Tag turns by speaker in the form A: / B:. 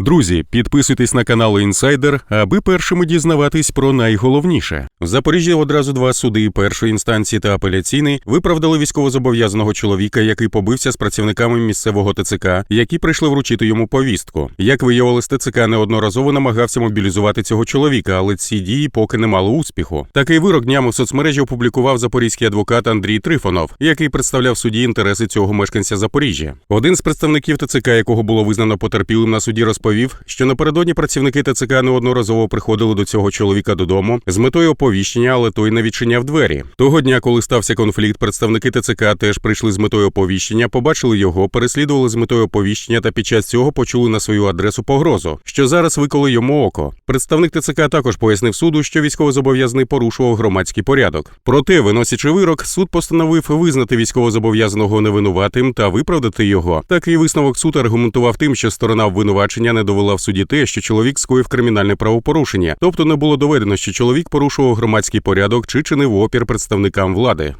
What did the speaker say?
A: Друзі, підписуйтесь на канал Інсайдер, аби першими дізнаватись про найголовніше. В Запоріжжі одразу два суди першої інстанції та апеляційний виправдали військовозобов'язаного чоловіка, який побився з працівниками місцевого ТЦК, які прийшли вручити йому повістку. Як виявилось, ТЦК неодноразово намагався мобілізувати цього чоловіка, але ці дії поки не мали успіху. Такий вирок днями в соцмережі опублікував запорізький адвокат Андрій Трифонов, який представляв суді інтереси цього мешканця Запоріжжя. Один з представників ТЦК, якого було визнано потерпілим на суді, розповів, що напередодні працівники ТЦК неодноразово приходили до цього чоловіка додому з метою оповіщення, але той не відчиняв двері. Того дня, коли стався конфлікт, представники ТЦК теж прийшли з метою оповіщення, побачили його, переслідували з метою оповіщення та під час цього почули на свою адресу погрозу, що зараз виколи йому око. Представник ТЦК також пояснив суду, що військовозобов'язаний порушував громадський порядок. Проте, виносячи вирок, суд постановив визнати військовозобов'язаного невинуватим та виправдати його. Такий висновок суд аргументував тим, що сторона обвинувачення не довела в суді те, що чоловік скоїв кримінальне правопорушення, тобто не було доведено, що чоловік порушував громадський порядок чи чинив опір представникам влади.